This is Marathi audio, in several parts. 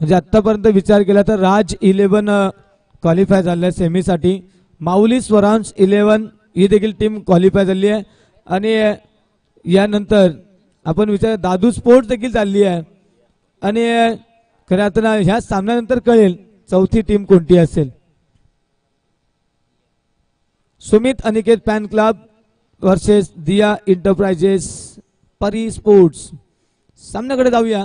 म्हणजे आतापर्यंत विचार केला तर राज इलेव्हन क्वालिफाय झालं आहे सेमीसाठी. माऊली स्वरांश इलेव्हन ही देखील टीम क्वालिफाय झाली आहे. आणि यानंतर आपण विचार दादू स्पोर्ट देखील चालली आहे. आणि खऱ्या अर्थानं ह्या सामन्यानंतर कळेल चौथी टीम कोणती असेल. Sumit Aniket fan club versus Diya enterprises Pari sports सामन्याकडे जाऊया.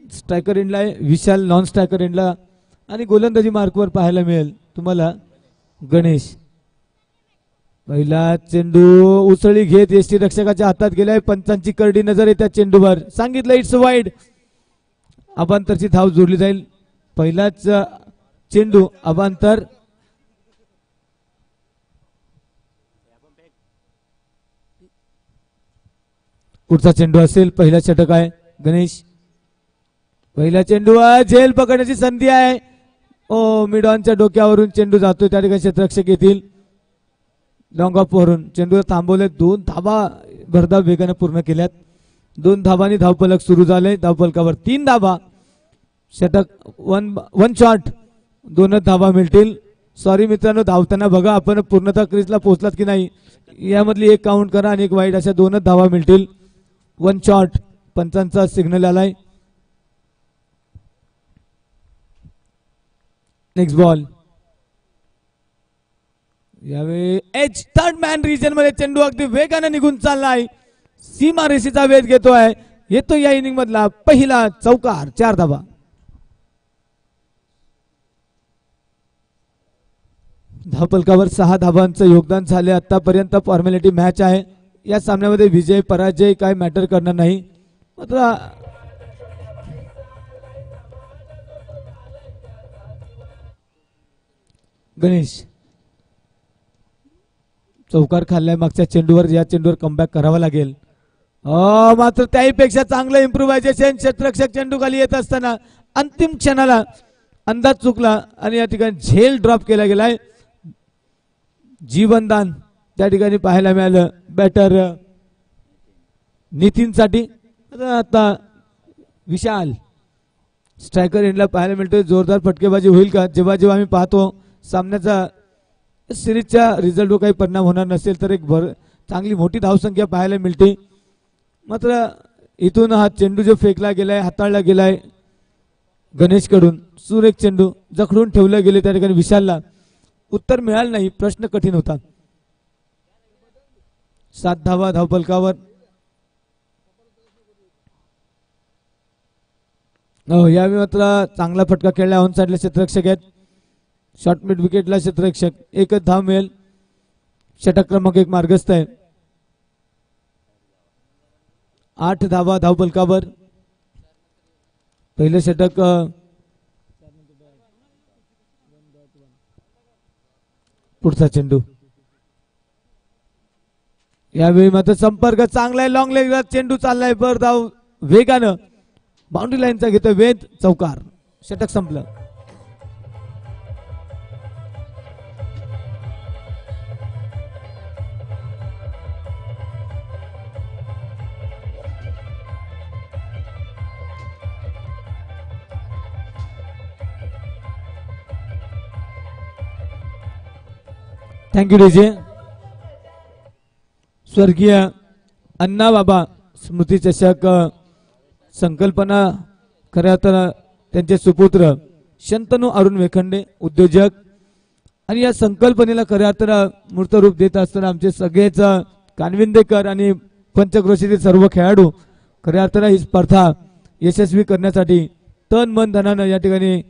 स्ट्रायकर एंडला आहे विशाल नॉन स्ट्रायकर एंडला आणि गोलंदाजी मार्कवर पाहायला मिळेल तुम्हाला गणेश. पहिला चेंडू उसळी घेत एसटी रक्षकाच्या हातात गेलाय. पंचांची करडी नजर आहे त्या चेंडूवर. सांगितलं इट्स वाईड अबांतरची धाव जोडली जाईल. पहिलाच चेंडू अबांतर. पुढचा चेंडू असेल पहिला षटक आहे. गणेश. पहिला चेंडू झेल पकडण्याची संधी आहे. ओ मिडॉनच्या डोक्यावरून चेंडू जातोय. त्या ठिकाणी क्षेत्ररक्षक येतील. लॉंग ऑफ वरून. चेंडूला थांबवले. दोन धाबा भरधाव वेगाने पूर्ण केल्यात. दोन धाबांनी धावफलक सुरू झाले. धावफलकावर तीन धाबा षटक वन वन शॉट दोनच धाबा मिळतील. सॉरी मित्रांनो धावताना बघा. आपण पूर्णतः क्रीजला पोहोचलात की नाही? यामधली एक काउंट करा आणि एक वाईट अशा दोनच धावा मिळतील. वन शॉट पंचांचा सिग्नल आलाय. नेक्स्ट बॉल यावेळी एच थर्ड मॅन रिजनमध्ये चेंडू अगदी वेगाने निघून चाललाय. सीमा रेसीचा वेध घेतोय. येतो या इनिंग मधला पहिला चौकार. चार धाबा धावपलकावर सहा धाबांचं योगदान झाले आतापर्यंत फॉर्मॅलिटी मॅच आहे. या सामन्यामध्ये विजय पराजय काय मॅटर करणार नाही. मात्र गणेश चौकार खाल्लाय मागच्या चेंडूवर या चेंडूवर कमबॅक करावा लागेल. अ, मात्र त्याहीपेक्षा चांगलं इम्प्रुव्हायझेशन क्षेत्ररक्षक चेंडू खाली येत असताना अंतिम क्षणाला अंदाज चुकला आणि या ठिकाणी झेल ड्रॉप केला गेलाय. जीवनदान त्या ठिकाणी पाहायला मिळालं. बॅटर नितीनसाठी. आता आता विशाल स्ट्रायकर एंडला पाहायला मिळतोय. जोरदार फटकेबाजी होईल का? जेव्हा जेव्हा आम्ही पाहतो सामन्याचा सिरीजच्या रिझल्टवर काही परिणाम होणार नसेल तर एक भर चांगली मोठी धावसंख्या पाहायला मिळते. मात्र इथून हा चेंडू जो फेकला गेलाय हाताळला गेलाय गणेशकडून सुरेख चेंडू जखडून ठेवला गेले त्या ठिकाणी विशालला उत्तर मिळालं नाही प्रश्न कठीण होता. सात धावा धावपलकावर. हो यावेळी मात्र चांगला फटका खेळला ऑन साईडला क्षेत्ररक्षक आहेत. शॉर्ट मिड विकेटला क्षेत्ररक्षक एकच धाव मिळेल. षटक क्रमांक एक मार्गस्थ आहे. आठ धावा धावपलकावर. पहिलं षटक पुढचा चेंडू. यावेळी मात्र संपर्क चांगला आहे. लॉंग लेगला चेंडू चाललाय. बर धाव वेगानं बाउंड्री लाईनचा घेतोय वेद चौकार. षटक संपलं. थँक्यू डीजे स्वर्गीय अण्णा बाबा स्मृती चषक संकल्पना खऱ्या तर त्यांचे सुपुत्र शंतनू अरुण वेखंडे उद्योजक आणि या संकल्पनेला खऱ्या अर्थानं मूर्त रूप देत असताना आमचे सगळेच कानविंदेकर आणि पंचक्रोशीतील सर्व खेळाडू खऱ्या अर्थानं ही स्पर्धा यशस्वी करण्यासाठी तन मन धनानं या ठिकाणी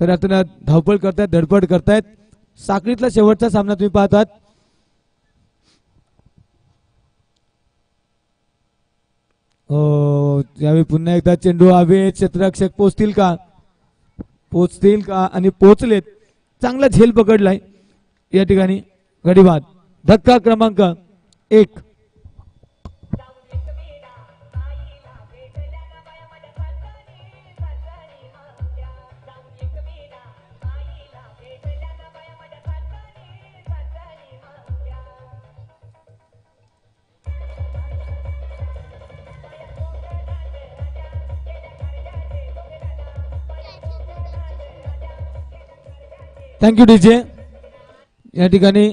खऱ्या अर्थानं धावपळ करतायत धडपड करतायत साखळीतला शेवटचा सामना तुम्ही पाहतात. हो यावेळी पुन्हा एकदा चेंडू हवे क्षेत्ररक्षक पोचतील का? पोचतील का? आणि पोचलेत. चांगला झेल पकडलाय. या ठिकाणी गडीबाद धक्का क्रमांक एक. थँक्यू डीजे या ठिकाणी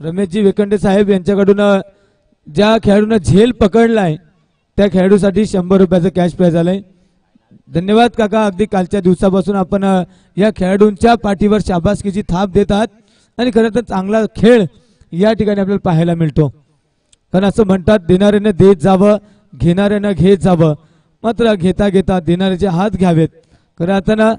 रमेशजी वेकंडे साहेब यांच्याकडून ज्या खेळाडूनं झेल पकडलाय त्या खेळाडूसाठी शंभर रुपयाचं कॅश प्राइज आलंय. धन्यवाद काका. अगदी कालच्या दिवसापासून आपण या खेळाडूंच्या पाठीवर शाबासकीची थाप देत आहात. आणि खरं तर चांगला खेळ या ठिकाणी आपल्याला पाहायला मिळतो. कारण असं म्हणतात देणाऱ्यानं देत जावं घेणाऱ्यानं घेत जावं. मात्र घेता घेता देणाऱ्याचे हात घ्यावेत. खरं आता ना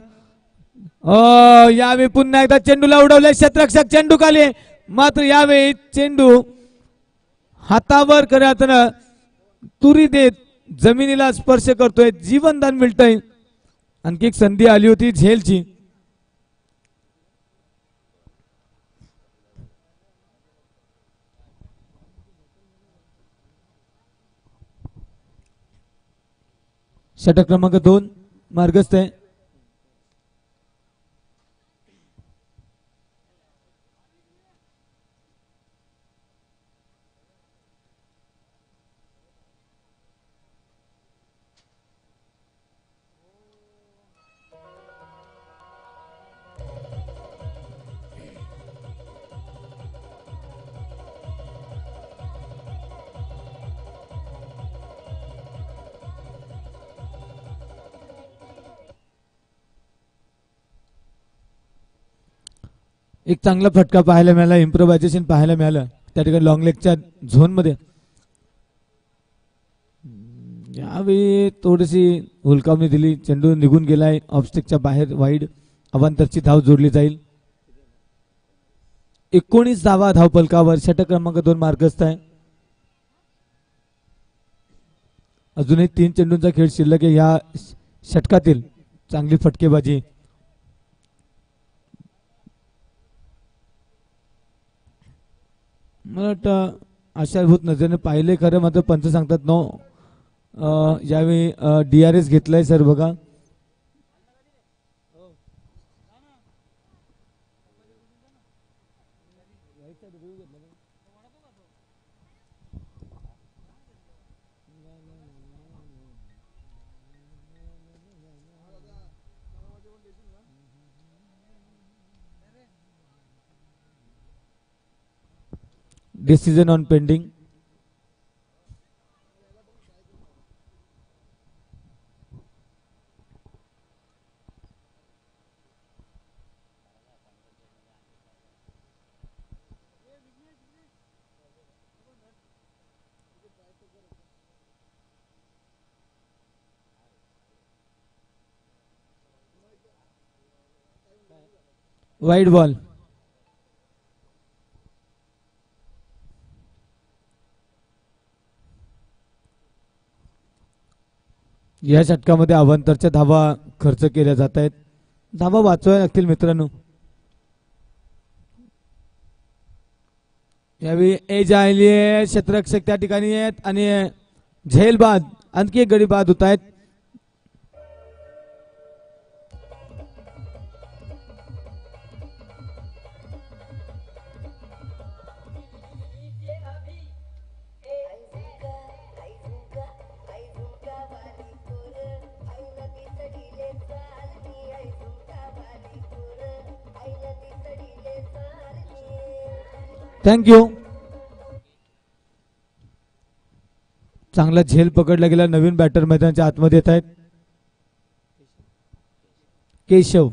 यावेळी पुन्हा एकदा चेंडूला उडवले क्षेत्ररक्षक चेंडू काले मात्र यावेळी चेंडू हातावर खरं आता ना तुरी देत जमिनीला स्पर्श करतोय जीवनदान मिळतंय. आणखी एक संधी आली होती झेलची. षटक क्रमांक दोन मार्गस्थ आहे. एक चांगला फटका पाहायला मिळाला इम्प्रोव्हायझेशन पाहायला मिळालं. त्या ठिकाणी लॉंग लेगच्या झोनमध्ये यावेळी थोडीशी हुलकावणी दिली. चेंडू निघून गेलाय. ऑबस्टेकच्या बाहेर वाईड अवांतरची धाव जोडली जाईल. एकोणीस धावा धावपलकावर षटक क्रमांक दोन मार्गस्थ आहे. अजूनही तीन चेंडूंचा खेळ शिल्लक आहे. या षटकातील चांगली फटकेबाजी मला वाटतं आशाभूत नजरेने पाहिले खरं मात्र पंच सांगतात नो यावेळी डी आर एस घेतलाय सर बघा. Decision on pending wide ball या षटकामध्ये अवांतरच्या धावा खर्च केल्या जात आहेत. धावा वाचवायला लागतील मित्रांनो. यावेळी एज आली आहे क्षेत्ररक्षक त्या ठिकाणी आहेत आणि झेलबाद आणखी एक गडी बाद होत आहेत. थँक्यू चांगला झेल पकडला गेला. नवीन बॅटर मैदानाच्या आतमध्ये येत आहेत. केशव.